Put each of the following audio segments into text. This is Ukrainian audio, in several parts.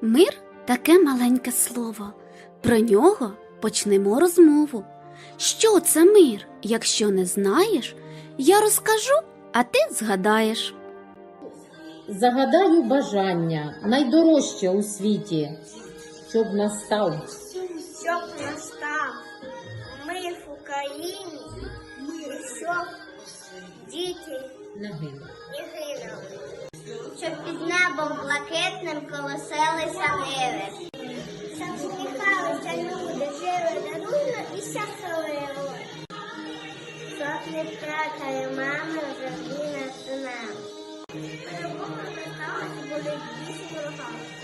Мир таке маленьке слово. Про нього почнемо розмову. Що це мир? Якщо не знаєш, я розкажу, а ти згадаєш. Загадаю бажання найдорожче у світі, щоб настав. щоб настав мир в Україні, і щоб діти не гинули, щоб під небом блакитним колосилися ниви, щоб люди, жили даруйно і щасливо, щоб не втратили мами завжди на синам. Перемога були дійсно ворогами.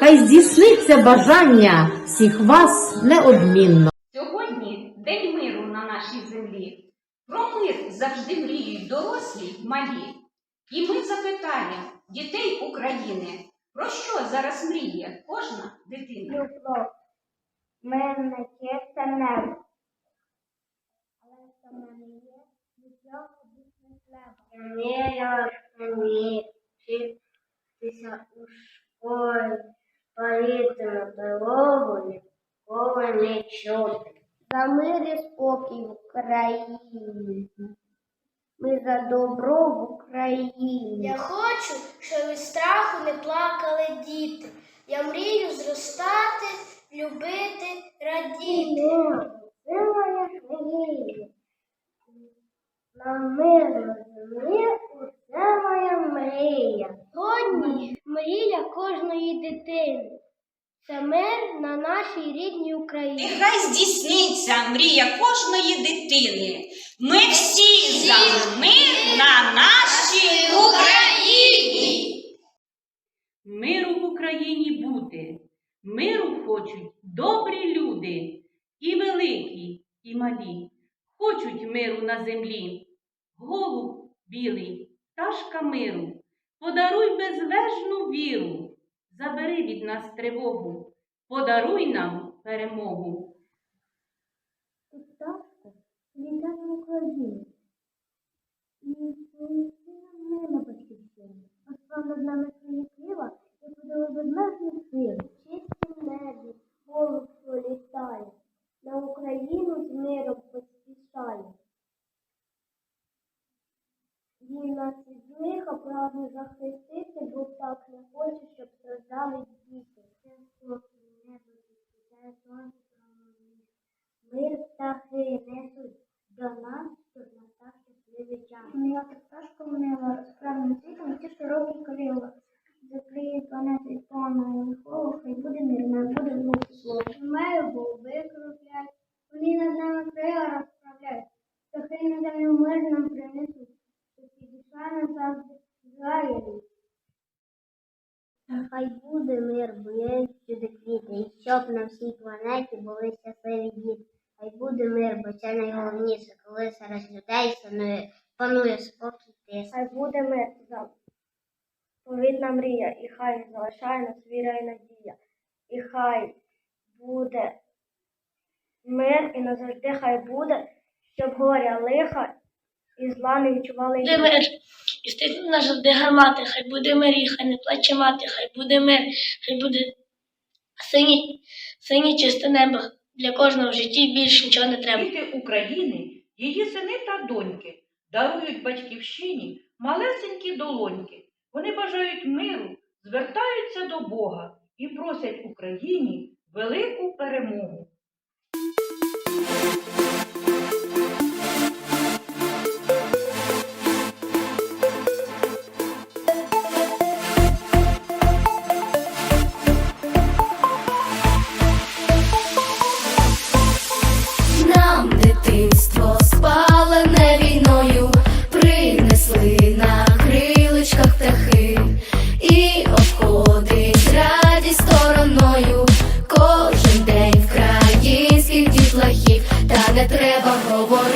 Хай здійсниться бажання всіх вас неодмінно. Сьогодні День миру на нашій землі. Про мир завжди мріють дорослі й малі. І ми запитаємо дітей України, про що зараз мріє кожна дитина? Любов. Мирне чисте небо. Але в мене є, нічого більше треба. Я мрію вчитися у школі, на дорогу, ніколи не чути. За мир і спокій в Україні. Ми за добро в Україні. Я хочу, щоб від страху не плакали діти. Я мрію зростати, любити, радіти. Це моя мрія. На миру землі усе моя мрія. Сьогодні мрія кожної дитини. Це мир на нашій рідній Україні. Нехай здійсниться мрія кожної дитини. Ми всі за мир на нашій Україні. Миру в Україні буде, миру хочуть добрі люди, і великі, і малі, хочуть миру на землі. Голуб білий, пташка миру, подаруй безвежну віру, забери від нас тривогу, подаруй нам перемогу. Пташка літає в Україні. І. Осла над нами свої крила і подали безмежні сили. Чисті небі, голуб літає, на Україну з миром поспішає. Нас від лиха прагне захистити, бо так не хоче, щоб страждали діти. Це спокій небо відкидає сонце промовні. Мир птахи несуть до нас, щоб настав щасливий час. Моя пташка мнила розправним світом ті широкі крила. Закриє планети від повного лихого, хай буде мирне, буде звук слово. Маю голуби кружлять, вони над нами крила розправляють. Птахи на землю мир нам принесуть, щоб і душа назавжди згає. Буде мир, бує всюди квіти, і щоб на всій планеті були щасливі діти. Хай буде мир, бо це найголовніше, коли серед людей панує, панує спокій тиша. Хай буде мир, повідна мрія, і хай залишає нас віра і надія. І хай буде мир, і назавжди хай буде, щоб горя лиха і зла не відчували. І стихнуть назавжди гармати, хай буде мир, і хай не плаче мати, хай буде мир, хай буде синє, синє чисте небо. Для кожного в житті більше нічого не треба. Діти України, її сини та доньки дарують батьківщині малесенькі долоньки. Вони бажають миру, звертаються до Бога і просять Україні велику перемогу.